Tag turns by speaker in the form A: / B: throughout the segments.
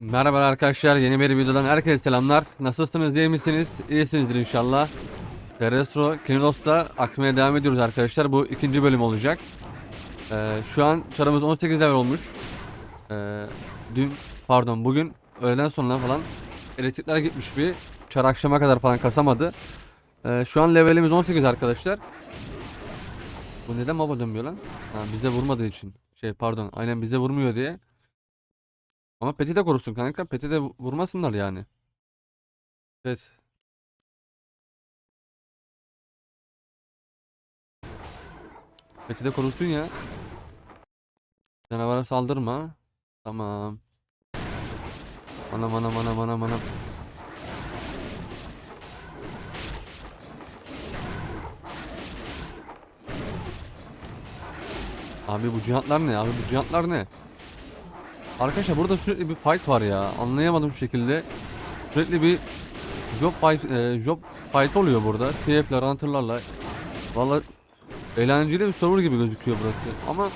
A: Merhaba arkadaşlar yeni bir videodan herkese selamlar. Nasılsınız iyi misiniz? İyisinizdir inşallah. Terestro Kinolos'ta akmaya devam ediyoruz arkadaşlar. Bu ikinci bölüm olacak. Ee, şu an çarımız 18 level olmuş. Ee, dün pardon bugün öğleden sonra falan elektrikler gitmiş bir. Çar akşama kadar falan kasamadı. Ee, şu an levelimiz 18 arkadaşlar. Bu neden baba dönmüyor lan? Ha, bizde vurmadığı için. Şey pardon aynen bize vurmuyor diye. Ama Peti de korusun kanka. Peti de vu- vurmasınlar yani. Evet. Peti de korusun ya. Canavara saldırma. Tamam. Anam anam anam anam anam. Abi bu cihatlar ne? Abi bu cihatlar ne? Arkadaşlar burada sürekli bir fight var ya. Anlayamadım şu şekilde. Sürekli bir job fight, e, job fight oluyor burada. TF'ler, hunter'larla. Vallahi eğlenceli bir server gibi gözüküyor burası. Ama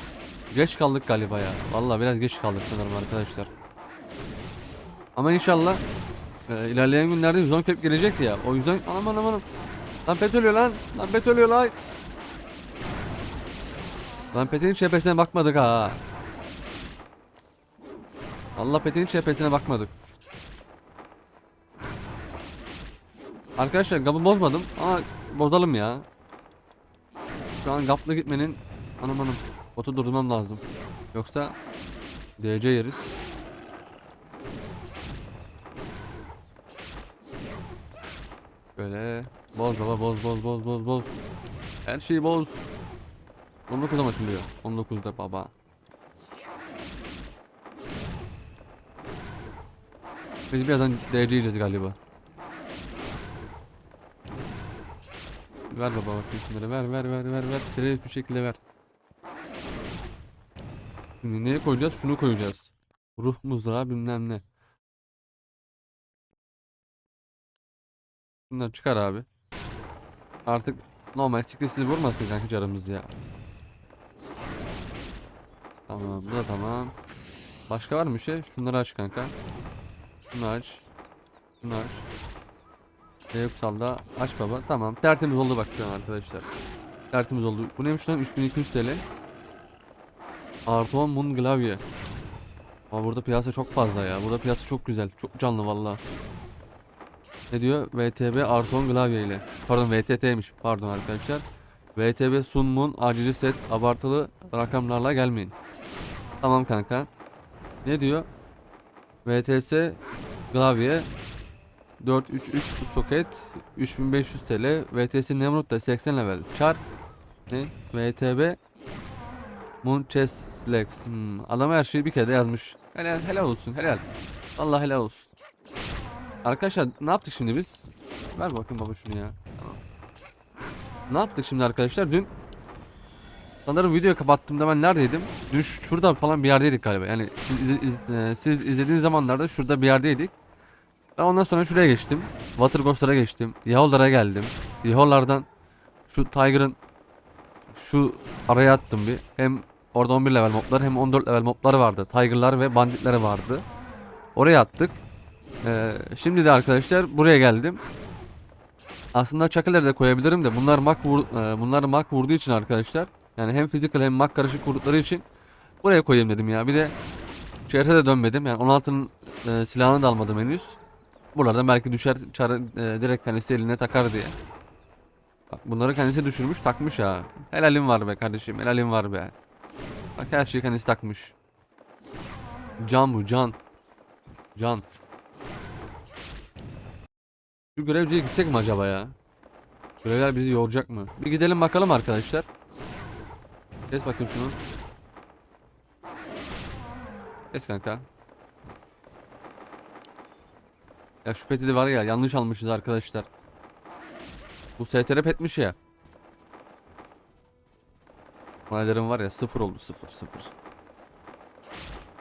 A: geç kaldık galiba ya. Vallahi biraz geç kaldık sanırım arkadaşlar. Ama inşallah e, ilerleyen günlerde zone cap gelecek ya. O yüzden aman aman. Lan pet ölüyor lan. Lan pet ölüyor lan. Lan petin çepesine bakmadık ha. Allah petin çepesine bakmadık. Arkadaşlar gabı bozmadım ama bozalım ya. Şu an gapla gitmenin anam anam botu durdurmam lazım. Yoksa DC yeriz. Böyle boz baba boz boz boz boz boz. Her şeyi boz. 19'da mı açılıyor? 19'da baba. Biz birazdan DC yiyeceğiz galiba. Ver baba bakayım şunları ver ver ver ver ver seri bir şekilde ver. Şimdi neye koyacağız? Şunu koyacağız. Ruh mızrağı bilmem ne. Bunları çıkar abi. Artık normal sikletsiz vurmasın kanka canımız ya. Tamam bu da tamam. Başka var mı bir şey? Şunları aç kanka. Şunu aç. Şunu aç. Eyüpsal'da aç baba. Tamam. Tertemiz oldu bak şu an arkadaşlar. Tertemiz oldu. Bu neymiş lan? 3200 TL. Artı 10 Moon Glavye. Ama burada piyasa çok fazla ya. Burada piyasa çok güzel. Çok canlı valla. Ne diyor? VTB artı 10 Glavye ile. Pardon VTT'ymiş. Pardon arkadaşlar. VTB Sun Moon acili set abartılı rakamlarla gelmeyin. Tamam kanka. Ne diyor? VTS klavye 433 soket 3500 TL VTS Nemrut da 80 level çar ne VTB Moon Chess Lex hmm. adam her şeyi bir kere yazmış helal, helal olsun helal Allah helal olsun Arkadaşlar ne yaptık şimdi biz ver bakayım baba şunu ya ne yaptık şimdi arkadaşlar dün Sanırım videoyu kapattığımda ben neredeydim? Dün şurada falan bir yerdeydik galiba. Yani siz, iz- iz- e, siz izlediğiniz zamanlarda şurada bir yerdeydik. Ondan sonra şuraya geçtim. Watercoaster'a geçtim. Yahollara geldim. Yahollardan şu Tiger'ın şu araya attım bir. Hem orada 11 level moblar hem 14 level mobları vardı. Tiger'lar ve banditleri vardı. Oraya attık. Ee, şimdi de arkadaşlar buraya geldim. Aslında çakıları da koyabilirim de bunlar mak vur, e, bunlar mak vurduğu için arkadaşlar. Yani hem physical hem mak karışık vurdukları için buraya koyayım dedim ya. Bir de şehre de dönmedim. Yani 16'nın e, silahını da almadım henüz. Buralardan belki düşer çarı e, direkt kendisi eline takar diye. Bak bunları kendisi düşürmüş takmış ha. Helalim var be kardeşim helalim var be. Bak her şeyi kendisi takmış. Can bu can. Can. Şu görevciye gitsek mi acaba ya? Görevler bizi yoracak mı? Bir gidelim bakalım arkadaşlar. Kes bakayım şunu. Kes kanka. Ya şu peti de var ya yanlış almışız arkadaşlar. Bu STR petmiş ya. Manelerim var ya sıfır oldu sıfır sıfır.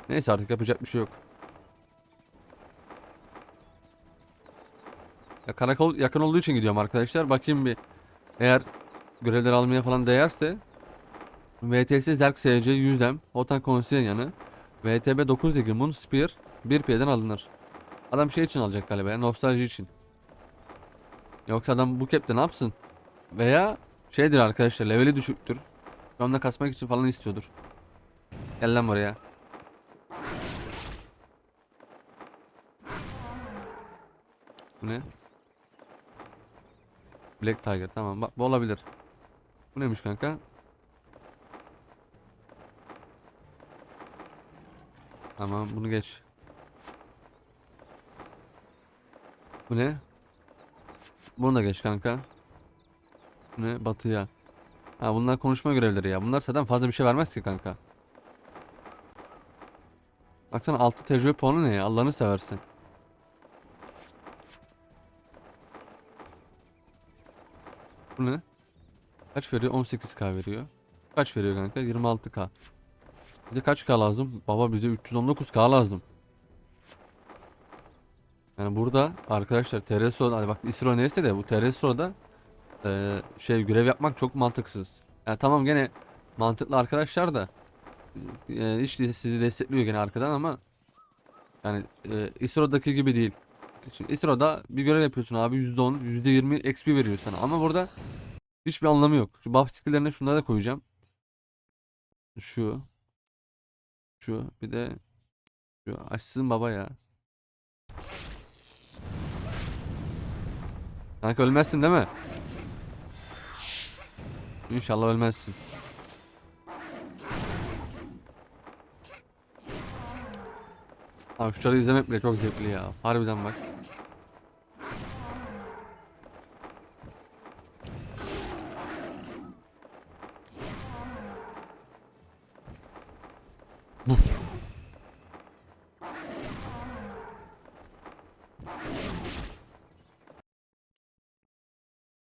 A: Neyse artık yapacak bir şey yok. Ya karakol yakın olduğu için gidiyorum arkadaşlar. Bakayım bir eğer görevler almaya falan değerse VTS Zerk SC 100M Hotan Konsiyen yanı VTB 9 ligi Moon Spear 1 P'den alınır. Adam şey için alacak galiba ya, nostalji için. Yoksa adam bu cap'te ne yapsın? Veya şeydir arkadaşlar leveli düşüktür. Şu anda kasmak için falan istiyordur. Gel lan buraya. Bu ne? Black Tiger tamam bak bu olabilir. Bu neymiş kanka? Tamam bunu geç. Bu ne? Bunu da geç kanka. Ne? Batıya. Ha bunlar konuşma görevleri ya. Bunlar zaten fazla bir şey vermez ki kanka. Baksana 6 tecrübe puanı ne ya? Allah'ını seversen. Bu ne? Kaç veriyor? 18k veriyor. Kaç veriyor kanka? 26k. Bize kaç k lazım? Baba bize 319k lazım. Yani burada arkadaşlar Tereso hani bak İsro neyse de bu Tereso'da eee şey görev yapmak çok mantıksız. Yani tamam gene mantıklı arkadaşlar da eee işte sizi destekliyor gene arkadan ama yani eee İsro'daki gibi değil. Şimdi İsro'da bir görev yapıyorsun abi %10, %20 XP veriyor sana ama burada hiçbir anlamı yok. Şu buff skill'lerine şunları da koyacağım. Şu. Şu bir de şu açsın baba ya. Kanka ölmezsin değil mi? İnşallah ölmezsin. Abi şu çarı izlemek bile çok zevkli ya. Harbiden bak.